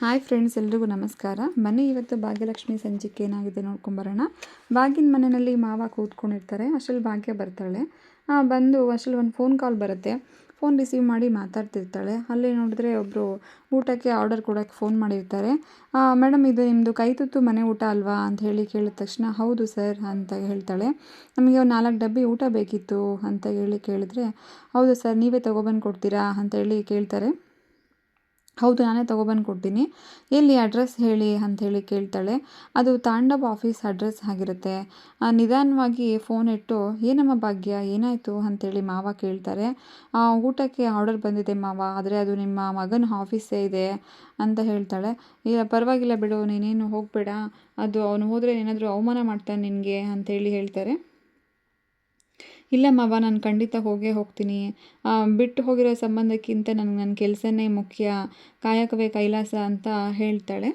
Hi friends, ಎಲ್ರಿಗೂ ನಮಸ್ಕಾರ. ಮನೆ ಇವತ್ತು ಭಾಗ್ಯಲಕ್ಷ್ಮಿ ಸಂಚಿಕೆ ಏನಾಗಿದೆ ನೋಡ್ಕೊಂಬರೋಣ. ಬಾಗಿನ ಮನೆಯಲ್ಲಿ ಮಾವ ಕೂತ್ಕೊಂಡಿರ್ತಾರೆ ಅಷ್ಟರಲ್ಲಿ ಭಾಗ್ಯ ಬರ್ತಾಳೆ. ಬಂದು ಅಷ್ಟರಲ್ಲಿ ಒಂದು ಫೋನ್ ಕಾಲ್ ಬರುತ್ತೆ. ಫೋನ್ ರಿಸೀವ್ ಮಾಡಿ ಮಾತಾಡ್ತಿರ್ತಾಳೆ. ಅಲ್ಲಿ ನೋಡಿದ್ರೆ ಒಬ್ಬರು ಊಟಕ್ಕೆ ಆರ್ಡರ್ ಕೊಡೋಕ್ಕೆ ಫೋನ್ ಮಾಡಿರ್ತಾರೆ. ಮೇಡಮ್, ಇದು ನಿಮ್ಮದು ಕೈ ತುತ್ತು ಮನೆ ಊಟ ಅಲ್ವಾ? ಅಂತ ಹೇಳಿ ಕೇಳಿದ ತಕ್ಷಣ, ಹೌದು ಸರ್, ಅಂತ ಹೇಳ್ತಾಳೆ. ನಮಗೆ ಒಂದು ನಾಲ್ಕು ಡಬ್ಬಿ ಊಟ ಬೇಕಿತ್ತು, ಅಂತ ಹೇಳಿ ಕೇಳಿದ್ರೆ, ಹೌದು ಸರ್, ನೀವೇ ತೊಗೊಬಂದು ಕೊಡ್ತೀರಾ? ಅಂತ ಹೇಳಿ ಕೇಳ್ತಾರೆ. ಹೌದು, ನಾನೇ ತೊಗೊಬಂದು ಕೊಡ್ತೀನಿ ಎಲ್ಲಿ ಅಡ್ರೆಸ್ ಹೇಳಿ ಅಂಥೇಳಿ ಕೇಳ್ತಾಳೆ. ಅದು ತಾಂಡವ ಆಫೀಸ್ ಅಡ್ರೆಸ್ ಆಗಿರುತ್ತೆ. ನಿಧಾನವಾಗಿ ಫೋನ್ ಇಟ್ಟು, ಏನಮ್ಮ ಭಾಗ್ಯ, ಏನಾಯಿತು ಅಂಥೇಳಿ ಮಾವ ಕೇಳ್ತಾರೆ. ಊಟಕ್ಕೆ ಆರ್ಡರ್ ಬಂದಿದೆ ಮಾವ, ಆದರೆ ಅದು ನಿಮ್ಮ ಮಗನ ಆಫೀಸೇ ಇದೆ ಅಂತ ಹೇಳ್ತಾಳೆ. ಇಲ್ಲ, ಪರವಾಗಿಲ್ಲ ಬಿಡು, ನೀನೇನು ಹೋಗಬೇಡ. ಅದು ಅವನು ಹೋದರೆ ಏನಾದರೂ ಅವಮಾನ ಮಾಡ್ತಾನೆ ನಿನಗೆ ಅಂಥೇಳಿ ಹೇಳ್ತಾರೆ. ಇಲ್ಲ ಮಾವ, ನಾನು ಖಂಡಿತ ಹೋಗೇ ಹೋಗ್ತೀನಿ. ಬಿಟ್ಟು ಹೋಗಿರೋ ಸಂಬಂಧಕ್ಕಿಂತ ನನಗೆ ನನ್ನ ಕೆಲಸನೇ ಮುಖ್ಯ. ಕಾಯಕವೇ ಕೈಲಾಸ ಅಂತ ಹೇಳ್ತಾಳೆ.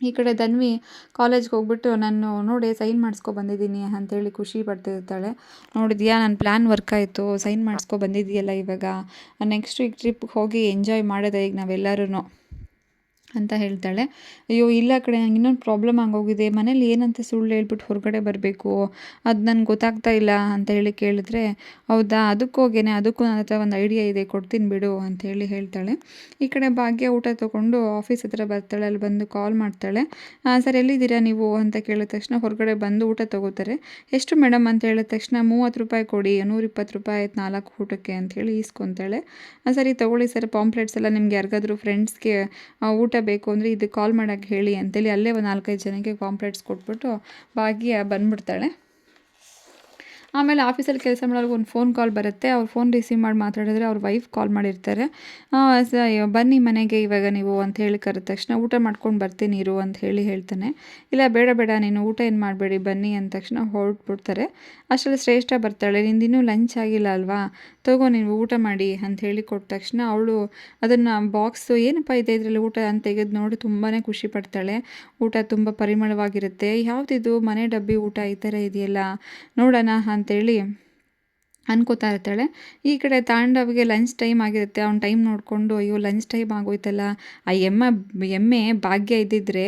ಈ ಕಡೆ ಧನ್ವಿ ಕಾಲೇಜ್ಗೆ ಹೋಗ್ಬಿಟ್ಟು ನಾನು ನೋಡಿ, ಸೈನ್ ಮಾಡಿಸ್ಕೊ ಬಂದಿದ್ದೀನಿ ಅಂತೇಳಿ ಖುಷಿ ಪಡ್ತಿರ್ತಾಳೆ. ನೋಡಿದ್ಯಾ ನನ್ನ ಪ್ಲ್ಯಾನ್ ವರ್ಕ್ ಆಯಿತು. ಸೈನ್ ಮಾಡಿಸ್ಕೊ ಬಂದಿದ್ದೀಯಲ್ಲ ಇವಾಗ. ನೆಕ್ಸ್ಟ್ ವೀಕ್ ಟ್ರಿಪ್ಗೆ ಹೋಗಿ ಎಂಜಾಯ್ ಮಾಡೋದೆ ಈಗ ನಾವೆಲ್ಲರೂ ಅಂತ ಹೇಳ್ತಾಳೆ. ಅಯ್ಯೋ ಇಲ್ಲ ಕಡೆ ನಂಗೆ ಇನ್ನೊಂದು ಪ್ರಾಬ್ಲಮ್ ಆಗೋಗಿದೆ. ಮನೇಲಿ ಏನಂತ ಸುಳ್ಳು ಹೇಳ್ಬಿಟ್ಟು ಹೊರಗಡೆ ಬರಬೇಕು? ಅದು ನನಗೆ ಗೊತ್ತಾಗ್ತಾ ಇಲ್ಲ ಅಂತ ಹೇಳಿ ಕೇಳಿದ್ರೆ ಹೌದಾ ಅದಕ್ಕೋಗೇನೆ ಅದಕ್ಕೂ ನನ್ನ ಹತ್ರ ಒಂದು ಐಡಿಯಾ ಇದೆ ಕೊಡ್ತೀನಿ ಬಿಡು ಅಂತ ಹೇಳಿ ಹೇಳ್ತಾಳೆ. ಈ ಕಡೆ ಭಾಗ್ಯ ಊಟ ತೊಗೊಂಡು ಆಫೀಸ್ ಹತ್ರ ಬರ್ತಾಳೆ ಅಲ್ಲಿ ಬಂದು ಕಾಲ್ ಮಾಡ್ತಾಳೆ. "ಆ, ಸರ್ ಎಲ್ಲಿದ್ದೀರಾ ನೀವು? ಅಂತ ಕೇಳಿದ ತಕ್ಷಣ ಹೊರಗಡೆ ಬಂದು ಊಟ ತೊಗೋತಾರೆ. ಎಷ್ಟು ಮೇಡಮ್ ಅಂತ ಹೇಳಿದ ತಕ್ಷಣ ಮೂವತ್ತು ರೂಪಾಯಿ ಕೊಡಿ ನೂರಿಪ್ಪತ್ತು ರೂಪಾಯಿ ಆಯ್ತು ನಾಲ್ಕು ಊಟಕ್ಕೆ ಅಂತ ಹೇಳಿ ಈಸ್ಕೊತಾಳೆ. "ಆ, ಸರಿ ತೊಗೊಳ್ಳಿ ಸರ್ ಪಾಂಪ್ಲೆಟ್ಸ್ ಎಲ್ಲ ನಿಮ್ಗೆ ಯಾರಿಗಾದ್ರೂ ಫ್ರೆಂಡ್ಸ್ಗೆ ಊಟ ಬೇಕು ಅಂದರೆ ಇದು ಕಾಲ್ ಮಾಡೋಕ್ಕೆ ಹೇಳಿ ಅಂತೇಳಿ ಅಲ್ಲೇ ಒಂದು ನಾಲ್ಕೈದು ಜನಕ್ಕೆ ಪಾಂಪ್ಲೆಟ್ಸ್ ಕೊಟ್ಬಿಟ್ಟು ಭಾಗ್ಯ ಬಂದ್ಬಿಡ್ತಾಳೆ. ಆಮೇಲೆ ಆಫೀಸಲ್ಲಿ ಕೆಲಸ ಮಾಡೋರ್ಗೆ ಒಂದು ಫೋನ್ ಕಾಲ್ ಬರುತ್ತೆ. ಅವ್ರು ಫೋನ್ ರಿಸೀವ್ ಮಾಡಿ ಮಾತಾಡಿದ್ರೆ ಅವ್ರ ವೈಫ್ ಕಾಲ್ ಮಾಡಿರ್ತಾರೆ. ಬನ್ನಿ ಮನೆಗೆ ಇವಾಗ ನೀವು ಅಂತ ಹೇಳಿ ಕರೆದ ತಕ್ಷಣ, ಊಟ ಮಾಡ್ಕೊಂಡು ಬರ್ತೀನಿ ಇರು ಅಂತ ಹೇಳಿ ಹೇಳ್ತಾನೆ. ಇಲ್ಲ, ಬೇಡ ಬೇಡ, ನೀನು ಊಟ ಏನು ಮಾಡಬೇಡಿ, ಬನ್ನಿ ಅಂದ ತಕ್ಷಣ ಹೊರಟ್ಬಿಡ್ತಾರೆ. ಅಷ್ಟರಲ್ಲಿ ಶ್ರೇಷ್ಠ ಬರ್ತಾಳೆ, ನಿಂದಿನ್ನೂ ಲಂಚ್ ಆಗಿಲ್ಲ ಅಲ್ವಾ? ತಗೋ ನೀವು ಊಟ ಮಾಡಿ ಅಂತ ಹೇಳಿ ಕೊಟ್ಟ ತಕ್ಷಣ ಅವಳು ಅದನ್ನು ಬಾಕ್ಸು ಏನಪ್ಪ ಇದೆ ಇದರಲ್ಲಿ ಊಟ ಅಂತ ತೆಗೆದು ನೋಡಿ ತುಂಬಾ ಖುಷಿ ಪಡ್ತಾಳೆ. ಊಟ ತುಂಬ ಪರಿಮಳವಾಗಿರುತ್ತೆ. ಯಾವುದಿದು? ಮನೆ ಡಬ್ಬಿ ಊಟ ಈ ಥರ ಇದೆಯಲ್ಲ? ನೋಡೋಣ ಅಂತೇಳಿ ಅನ್ಕೋತಾ ಇರ್ತಾಳೆ. ಈ ಕಡೆ ತಾಂಡವ್ಗೆ ಲಂಚ್ ಟೈಮ್ ಆಗಿರುತ್ತೆ. ಅವ್ನ ಟೈಮ್ ನೋಡಿಕೊಂಡು, ಅಯ್ಯೋ ಲಂಚ್ ಟೈಮ್ ಆಗೋಯ್ತಲ್ಲ. ಆ ಎಮ್ಮ, ಎಮ್ಮೆ ಭಾಗ್ಯ ಇದ್ದಿದ್ರೆ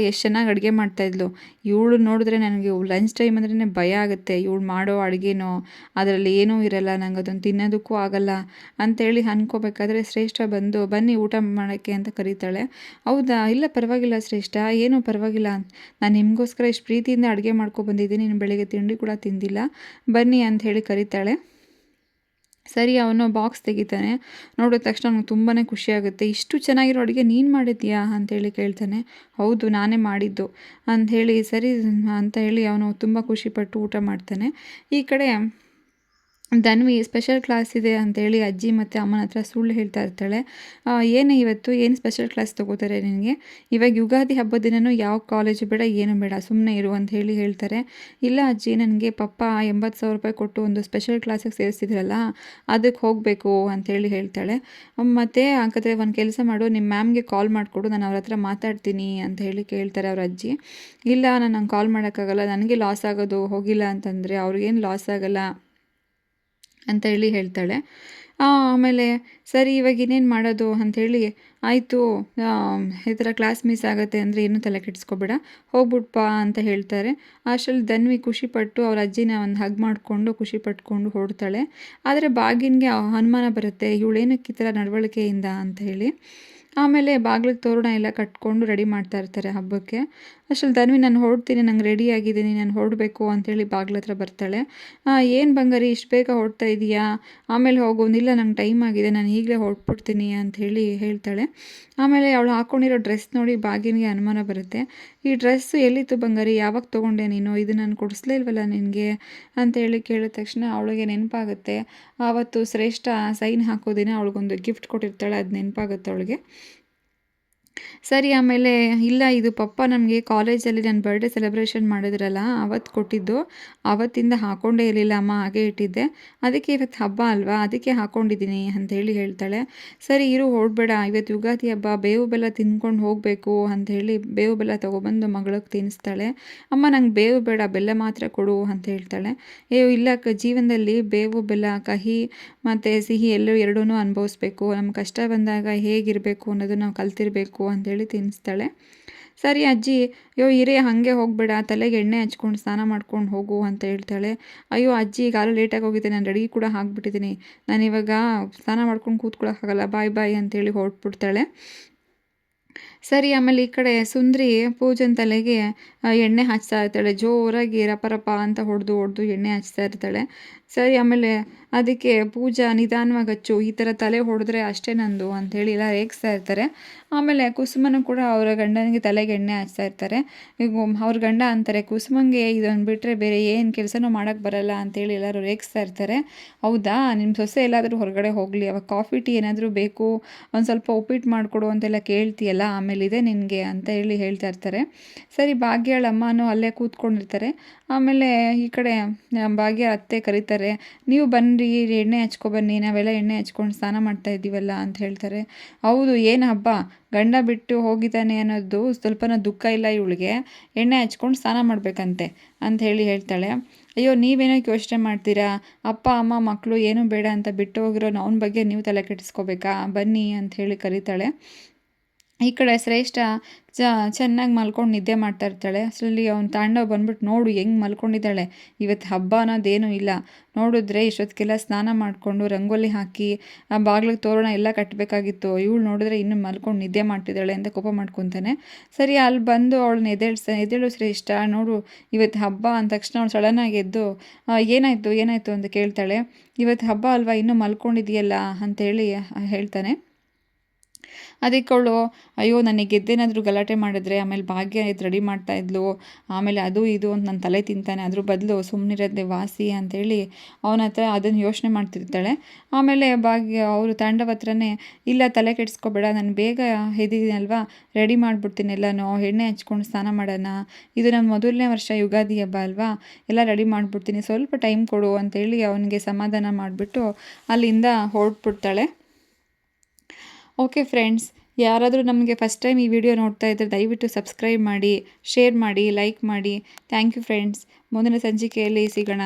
ಎಷ್ಟು ಚೆನ್ನಾಗಿ ಅಡುಗೆ ಮಾಡ್ತಾಯಿದ್ಲು ಇವಳು ನೋಡಿದ್ರೆ ನನಗೆ ಲಂಚ್ ಟೈಮ್ ಅಂದ್ರೇ ಭಯ ಆಗುತ್ತೆ. ಇವಳು ಮಾಡೋ ಅಡುಗೆನೋ, ಅದರಲ್ಲಿ ಏನೂ ಇರಲ್ಲ. ನಂಗೆ ಅದನ್ನು ತಿನ್ನೋದಕ್ಕೂ ಆಗಲ್ಲ. ಅಂತೇಳಿ ಅನ್ಕೋಬೇಕಾದ್ರೆ ಶ್ರೇಷ್ಠ ಬಂದು, ಬನ್ನಿ, ಊಟ ಮಾಡೋಕ್ಕೆ ಅಂತ ಕರೀತಾಳೆ. ಹೌದಾ? ಇಲ್ಲ, ಪರವಾಗಿಲ್ಲ ಶ್ರೇಷ್ಠ. ಏನೂ ಪರವಾಗಿಲ್ಲ. ನಾನು ನಿಮಗೋಸ್ಕರ ಇಷ್ಟು ಪ್ರೀತಿಯಿಂದ ಅಡುಗೆ ಮಾಡ್ಕೊ ಬಂದಿದ್ದೀನಿ. ನೀನು ಬೆಳಿಗ್ಗೆ ತಿಂಡಿ ಕೂಡ ತಿಂದಿಲ್ಲ. ಬನ್ನಿ ಅಂತ ಹೇಳಿ ಕರೀತಾಳೆ. ಸರಿ, ಅವನು ಬಾಕ್ಸ್ ತೆಗಿತಾನೆ. ನೋಡಿದ ತಕ್ಷಣ ಅವ್ನಿಗೆ ತುಂಬಾ ಖುಷಿಯಾಗುತ್ತೆ. ಇಷ್ಟು ಚೆನ್ನಾಗಿರೋ ಅಡುಗೆ ನೀನು ಮಾಡಿದ್ಯಾ ಅಂತೇಳಿ ಕೇಳ್ತಾನೆ. ಹೌದು, ನಾನೇ ಮಾಡಿದ್ದು. ಅಂತ ಹೇಳಿ, ಸರಿ, ಅಂತ ಹೇಳಿ ಅವನು ತುಂಬ ಖುಷಿಪಟ್ಟು ಊಟ ಮಾಡ್ತಾನೆ. ಈ ಕಡೆ ಧನ್ವಿ ಸ್ಪೆಷಲ್ ಕ್ಲಾಸ್ ಇದೆ ಅಂತೇಳಿ ಅಜ್ಜಿ ಮತ್ತು ಅಮ್ಮನ ಹತ್ರ ಸುಳ್ಳು ಹೇಳ್ತಾ ಇರ್ತಾಳೆ. ಏನು ಇವತ್ತು, ಏನು ಸ್ಪೆಷಲ್ ಕ್ಲಾಸ್ ತೊಗೋತಾರೆ ನಿನಗೆ? ಇವಾಗ ಯುಗಾದಿ ಹಬ್ಬದ ದಿನನೂ ಯಾವ ಕಾಲೇಜು ಬೇಡ, ಏನು ಬೇಡ ಸುಮ್ಮನೆ ಇರು ಅಂತ ಹೇಳಿ ಹೇಳ್ತಾರೆ. ಇಲ್ಲ ಅಜ್ಜಿ, ನನಗೆ ಪಪ್ಪ ಎಂಬತ್ತು ಸಾವಿರ ರೂಪಾಯಿ ಕೊಟ್ಟು ಒಂದು ಸ್ಪೆಷಲ್ ಕ್ಲಾಸಿಗೆ ಸೇರಿಸಿದ್ರಲ್ಲ, ಅದಕ್ಕೆ ಹೋಗಬೇಕು ಅಂತೇಳಿ ಹೇಳ್ತಾಳೆ. ಮತ್ತು ಹಾಗಾದರೆ ಒಂದು ಕೆಲಸ ಮಾಡು ನಿಮ್ಮ ಮ್ಯಾಮ್ಗೆ ಕಾಲ್ ಮಾಡಿಕೊಡು, ನಾನು ಅವ್ರ ಹತ್ರ ಮಾತಾಡ್ತೀನಿ ಅಂತ ಹೇಳಿ ಕೇಳ್ತಾರೆ ಅವ್ರ ಅಜ್ಜಿ. ಇಲ್ಲ, ನಾನು ಕಾಲ್ ಮಾಡೋಕ್ಕಾಗಲ್ಲ, ನನಗೆ ಲಾಸ್ ಆಗೋದು, ಹೋಗಿಲ್ಲ ಅಂತಂದರೆ ಅವ್ರಿಗೇನು ಲಾಸ್ ಆಗಲ್ಲ? ಅಂತ ಹೇಳಿ ಹೇಳ್ತಾಳೆ. ಆಮೇಲೆ ಸರಿ, ಇವಾಗ ಇನ್ನೇನು ಮಾಡೋದು ಅಂಥೇಳಿ ಆಯಿತು ಈ ಥರ ಕ್ಲಾಸ್ ಮಿಸ್ ಆಗುತ್ತೆ ಅಂದರೆ ಏನೂ ತಲೆ ಕೆಡಿಸ್ಕೊಬೇಡ, ಹೋಗ್ಬಿಟ್ಪಾ ಅಂತ ಹೇಳ್ತಾರೆ. ಅಷ್ಟರಲ್ಲಿ ಧನ್ವಿ ಖುಷಿಪಟ್ಟು ಅವ್ರ ಅಜ್ಜಿನ ಒಂದು ಹಗ್ ಮಾಡಿಕೊಂಡು ಖುಷಿ ಪಟ್ಕೊಂಡು ಹೊರಡ್ತಾಳೆ ಆದರೆ ಬಾಗಿನ್ಗೆ ಅನುಮಾನ ಬರುತ್ತೆ, ಇವಳೇನಕ್ಕೆ ಈ ಥರ ನಡವಳಿಕೆಯಿಂದ ಅಂತ ಹೇಳಿ. ಆಮೇಲೆ ಬಾಗಿಲಿಗೆ ತೋರಣ ಎಲ್ಲ ಕಟ್ಕೊಂಡು ರೆಡಿ ಮಾಡ್ತಾ ಇರ್ತಾರೆ ಹಬ್ಬಕ್ಕೆ. ಅಷ್ಟರಲ್ಲಿ ಧನ್ವಿ, ನಾನು ಹೊರಡ್ತೀನಿ, ನಂಗೆ ರೆಡಿ ಆಗಿದ್ದೀನಿ ನಾನು ಹೊರಡಬೇಕು ಅಂತೇಳಿ ಬಾಗಿಲ ಹತ್ರ ಬರ್ತಾಳೆ. ಏನು ಬಂಗಾರಿ, ಇಷ್ಟು ಬೇಗ ಹೊರಡ್ತಾ ಇದೀಯಾ? ಆಮೇಲೆ ಹೋಗೋನಿಲ್ಲ ನಂಗೆ ಟೈಮ್ ಆಗಿದೆ, ನಾನು ಈಗಲೇ ಹೊರಟ್ಬಿಡ್ತೀನಿ ಅಂಥೇಳಿ ಹೇಳ್ತಾಳೆ. ಆಮೇಲೆ ಅವಳು ಹಾಕ್ಕೊಂಡಿರೋ ಡ್ರೆಸ್ ನೋಡಿ ಬಾಗಿನಿಗೆ ಅನುಮಾನ ಬರುತ್ತೆ. ಈ ಡ್ರೆಸ್ಸು ಎಲ್ಲಿತ್ತು ಬಂಗಾರಿ? ಯಾವಾಗ ತೊಗೊಂಡೆ ನೀನು? ಇದು ನಾನು ಕೊಡಿಸ್ಲೇ ಇಲ್ವಲ್ಲ ನಿನಗೆ? ಅಂತೇಳಿ ಕೇಳಿದ ತಕ್ಷಣ ಅವಳಿಗೆ ನೆನಪಾಗುತ್ತೆ. ಆವತ್ತು ಶ್ರೇಷ್ಠ ಸೈನ್ ಹಾಕೋದಿನ ಅವಳಿಗೊಂದು ಗಿಫ್ಟ್ ಕೊಟ್ಟಿರ್ತಾಳೆ, ಅದು ನೆನಪಾಗುತ್ತೆ ಅವಳಿಗೆ. ಸರಿ, ಆಮೇಲೆ ಇಲ್ಲ, ಇದು ಪಪ್ಪ ನಮಗೆ ಕಾಲೇಜಲ್ಲಿ ನನ್ನ ಬರ್ಡೇ ಸೆಲೆಬ್ರೇಷನ್ ಮಾಡಿದ್ರಲ್ಲ, ಅವತ್ತು ಕೊಟ್ಟಿದ್ದು. ಆವತ್ತಿಂದ ಹಾಕ್ಕೊಂಡೇ ಇರಲಿಲ್ಲ, ಅಮ್ಮ ಹಾಗೆ ಇಟ್ಟಿದ್ದೆ. ಅದಕ್ಕೆ ಇವತ್ತು ಹಬ್ಬ ಅಲ್ವಾ? ಅದಕ್ಕೆ ಹಾಕ್ಕೊಂಡಿದ್ದೀನಿ ಅಂತೇಳಿ ಹೇಳ್ತಾಳೆ. ಸರಿ, ಇರು ಹೊರಡ್ಬೇಡ ಇವತ್ತು ಯುಗಾದಿ ಹಬ್ಬ, ಬೇವು ಬೆಲ್ಲ ತಿನ್ಕೊಂಡು ಹೋಗಬೇಕು ಅಂಥೇಳಿ ಬೇವು ಬೆಲ್ಲ ತೊಗೊಬಂದು ಮಗಳಿಗೆ ತಿನ್ನಿಸ್ತಾಳೆ. ಅಮ್ಮ, ನಂಗೆ ಬೇವು ಬೇಡ, ಬೆಲ್ಲ ಮಾತ್ರ ಕೊಡು ಅಂತ ಹೇಳ್ತಾಳೆ. ಏ ಇಲ್ಲ ಜೀವನದಲ್ಲಿ ಬೇವು, ಬೆಲ್ಲ, ಕಹಿ ಮತ್ತು ಸಿಹಿ ಎಲ್ಲೂ ಎರಡೂ ಅನುಭವಿಸ್ಬೇಕು. ನಮ್ಮ ಕಷ್ಟ ಬಂದಾಗ ಹೇಗಿರಬೇಕು ಅನ್ನೋದು ನಾವು ಕಲ್ತಿರಬೇಕು ಅಂತೇಳಿ ತಿನ್ನಿಸ್ತಾಳೆ. ಸರಿ ಅಜ್ಜಿ, ಅಯ್ಯೋ ಇರೇ, ಹಾಗೆ ಹೋಗಬೇಡ, ತಲೆಗೆ ಎಣ್ಣೆ ಹಚ್ಕೊಂಡು ಸ್ನಾನ ಮಾಡ್ಕೊಂಡು ಹೋಗು ಅಂತ ಹೇಳ್ತಾಳೆ. ಅಯ್ಯೋ ಅಜ್ಜಿ ಈಗಾಗಲೇ ಲೇಟಾಗಿ ಹೋಗಿದ್ದೆ ನಾನು ರೆಡಿ ಕೂಡ ಹಾಕ್ಬಿಟ್ಟಿದ್ದೀನಿ ನಾನು ಇವಾಗ ಸ್ನಾನ ಮಾಡ್ಕೊಂಡು ಕೂತ್ಕೊಳ್ಳೋಕ್ಕಾಗಲ್ಲ ಬಾಯ್ ಬಾಯ್ ಅಂತೇಳಿ ಹೊರಟ್ಬಿಡ್ತಾಳೆ. ಸರಿ, ಆಮೇಲೆ ಈ ಕಡೆ ಸುಂದ್ರಿ ಪೂಜನ್ ತಲೆಗೆ ಎಣ್ಣೆ ಹಚ್ತಾ ಇರ್ತಾಳೆ. ಜೋರಾಗಿ ರಪ ರಪ ಅಂತ ಹೊಡೆದು ಹೊಡೆದು ಎಣ್ಣೆ ಹಚ್ತಾ ಇರ್ತಾಳೆ. ಸರಿ, ಆಮೇಲೆ ಅದಕ್ಕೆ ಪೂಜಾ ನಿಧಾನವಾಗಿ ಹಚ್ಚು, ಈ ಥರ ತಲೆ ಹೊಡೆದ್ರೆ ಅಷ್ಟೇ ನಂದು ಅಂಥೇಳಿ ಎಲ್ಲ ರೇಗಿಸ್ತಾ ಇರ್ತಾರೆ. ಆಮೇಲೆ ಕುಸುಮನ ಕೂಡ ಅವರ ಗಂಡನಿಗೆ ತಲೆಗೆ ಎಣ್ಣೆ ಹಚ್ತಾ ಇರ್ತಾರೆ. ಈಗ ಅವ್ರ ಗಂಡ ಅಂತಾರೆ, ಕುಸುಮಂಗೆ ಇದನ್ನು ಬಿಟ್ಟರೆ ಬೇರೆ ಏನು ಕೆಲಸನೂ ಮಾಡೋಕ್ಕೆ ಬರಲ್ಲ ಅಂತೇಳಿ ಎಲ್ಲರೂ ರೇಗಿಸ್ತಾ ಇರ್ತಾರೆ. ಹೌದಾ ನಿಮ್ಮ ಸೊಸೆ ಎಲ್ಲಾದರೂ ಹೊರಗಡೆ ಹೋಗಲಿ, ಅವಾಗ ಕಾಫಿ, ಟೀ ಏನಾದರೂ ಬೇಕು, ಒಂದು ಸ್ವಲ್ಪ ಉಪ್ಪಿಟ್ಟು ಮಾಡಿಕೊಡು ಅಂತೆಲ್ಲ ಕೇಳ್ತೀಯಲ್ಲ, ಆಮೇಲೆ ಇದೆ ನಿನಗೆ ಅಂತ ಹೇಳಿ ಹೇಳ್ತಾ ಇರ್ತಾರೆ. ಸರಿ, ಭಾಗ್ಯಳ ಅಮ್ಮನೂ ಅಲ್ಲೇ ಕೂತ್ಕೊಂಡಿರ್ತಾರೆ. ಆಮೇಲೆ ಈ ಕಡೆ, ಭಾಗ್ಯ ಅತ್ತೆ ಕರೀತಾರೆ, ನೀವು ಬನ್ನಿರಿ ಎಣ್ಣೆ ಹಚ್ಕೊಬನ್ನಿ ನಾವೆಲ್ಲ ಎಣ್ಣೆ ಹಚ್ಕೊಂಡು ಸ್ನಾನ ಮಾಡ್ತಾ ಇದ್ದೀವಲ್ಲ ಅಂತ ಹೇಳ್ತಾರೆ. ಹೌದು, ಏನು ಹಬ್ಬ? ಗಂಡ ಬಿಟ್ಟು ಹೋಗಿದ್ದಾನೆ ಅನ್ನೋದು ಸ್ವಲ್ಪನ ದುಃಖ ಇಲ್ಲ ಇವಳಿಗೆ. ಎಣ್ಣೆ ಹಚ್ಕೊಂಡು ಸ್ನಾನ ಮಾಡಬೇಕಂತೆ ಅಂತ ಹೇಳಿ ಹೇಳ್ತಾಳೆ. ಅಯ್ಯೋ, ನೀವೇನೋ ಯೋಚನೆ ಮಾಡ್ತೀರಾ? ಅಪ್ಪ, ಅಮ್ಮ, ಮಕ್ಕಳು ಏನೂ ಬೇಡ ಅಂತ ಬಿಟ್ಟು ಹೋಗಿರೋ ಅವನ ಬಗ್ಗೆ ನೀವು ತಲೆ ಕೆಡಿಸ್ಕೋಬೇಕಾ? ಬನ್ನಿ ಅಂತ ಹೇಳಿ ಕರೀತಾಳೆ. ಈ ಕಡೆ ಶ್ರೇಷ್ಠ ಚ, ಚೆನ್ನಾಗಿ ಮಲ್ಕೊಂಡು ನಿದ್ದೆ ಮಾಡ್ತಾ ಇರ್ತಾಳೆ. ಅಷ್ಟರಲ್ಲಿ ಅವ್ನು ತಾಂಡವ ಬಂದ್ಬಿಟ್ಟು ನೋಡು, ಹೆಂಗೆ ಮಲ್ಕೊಂಡಿದ್ದಾಳೆ? ಇವತ್ತು ಹಬ್ಬ ಅನ್ನೋದೇನೂ ಇಲ್ಲ. ನೋಡಿದ್ರೆ ಇಷ್ಟೊತ್ತಿಗೆಲ್ಲ ಸ್ನಾನ ಮಾಡಿಕೊಂಡು ರಂಗೋಲಿ ಹಾಕಿ, ಆ ಬಾಗ್ಲಿಗೆ ತೋರಣ ಎಲ್ಲ ಕಟ್ಟಬೇಕಾಗಿತ್ತು ಇವಳು ನೋಡಿದ್ರೆ ಇನ್ನು ಮಲ್ಕೊಂಡು ನಿದ್ದೆ ಮಾಡ್ತಿದ್ದಾಳೆ ಅಂತ ಕೋಪ ಮಾಡ್ಕೊತಾನೆ. ಸರಿ ಅಲ್ಲಿ ಬಂದು ಅವಳನ್ನ ಎದೇಳ್ಸ ಎದೇಳು ಶ್ರೇಷ್ಠ, ನೋಡು ಇವತ್ತು ಹಬ್ಬ ಅಂದ ತಕ್ಷಣ ಅವಳು ಸಡನ್ನಾಗಿ ಎದ್ದು ಏನಾಯಿತು ಏನಾಯಿತು? ಅಂತ ಕೇಳ್ತಾಳೆ. ಇವತ್ತು ಹಬ್ಬ ಅಲ್ವಾ? ಇನ್ನೂ ಮಲ್ಕೊಂಡಿದೆಯಲ್ಲ? ಅಂತೇಳಿ ಹೇಳ್ತಾನೆ. ಅದಕ್ಕೆ ಅವಳು, ಅಯ್ಯೋ ನನಗೆ ಗೆದ್ದೇನಾದರೂ ಗಲಾಟೆ ಮಾಡಿದ್ರೆ ಆಮೇಲೆ ಭಾಗ್ಯ ಇದು ರೆಡಿ ಮಾಡ್ತಾ ಇದ್ಲು. ಆಮೇಲೆ ಅದು ಇದು ಅಂತ ನನ್ನ ತಲೆ ತಿಂತಾನೆ. ಅದ್ರ ಬದಲು ಸುಮ್ಮನಿರೋದೆ ವಾಸಿ ಅಂತೇಳಿ ಅವನ ಹತ್ರ ಅದನ್ನು ಯೋಚನೆ ಮಾಡ್ತಿರ್ತಾಳೆ. ಆಮೇಲೆ ಭಾಗ್ಯ, ಅವರು ತಾಂಡವ ಹತ್ರನೇ, ಇಲ್ಲ, ತಲೆ ಕೆಡಿಸ್ಕೋಬೇಡ, ನಾನು ಬೇಗ ಅಲ್ವಾ? ರೆಡಿ ಮಾಡಿಬಿಡ್ತೀನಿ ಎಲ್ಲನೂ. ಎಣ್ಣೆ ಹಚ್ಕೊಂಡು ಸ್ನಾನ ಮಾಡೋಣ. ಇದು ನನ್ನ ಮೊದಲನೇ ವರ್ಷ ಯುಗಾದಿ ಹಬ್ಬ ಅಲ್ವಾ? ಎಲ್ಲ ರೆಡಿ ಮಾಡಿಬಿಡ್ತೀನಿ. ಸ್ವಲ್ಪ ಟೈಮ್ ಕೊಡು ಅಂತೇಳಿ ಅವನಿಗೆ ಸಮಾಧಾನ ಮಾಡಿಬಿಟ್ಟು ಅಲ್ಲಿಂದ ಹೊರಟ್ಬಿಡ್ತಾಳೆ. ಓಕೆ ಫ್ರೆಂಡ್ಸ್ ಯಾರಾದರೂ ನಮಗೆ ಫಸ್ಟ್ ಟೈಮ್ ಈ ವಿಡಿಯೋ ನೋಡ್ತಾ ಇದ್ದರೆ ದಯವಿಟ್ಟು ಸಬ್ಸ್ಕ್ರೈಬ್ ಮಾಡಿ ಶೇರ್ ಮಾಡಿ ಲೈಕ್ ಮಾಡಿ. ಥ್ಯಾಂಕ್ ಯು ಫ್ರೆಂಡ್ಸ್ ಮುಂದಿನ ಸಂಚಿಕೆಯಲ್ಲಿ ಸಿಗೋಣ.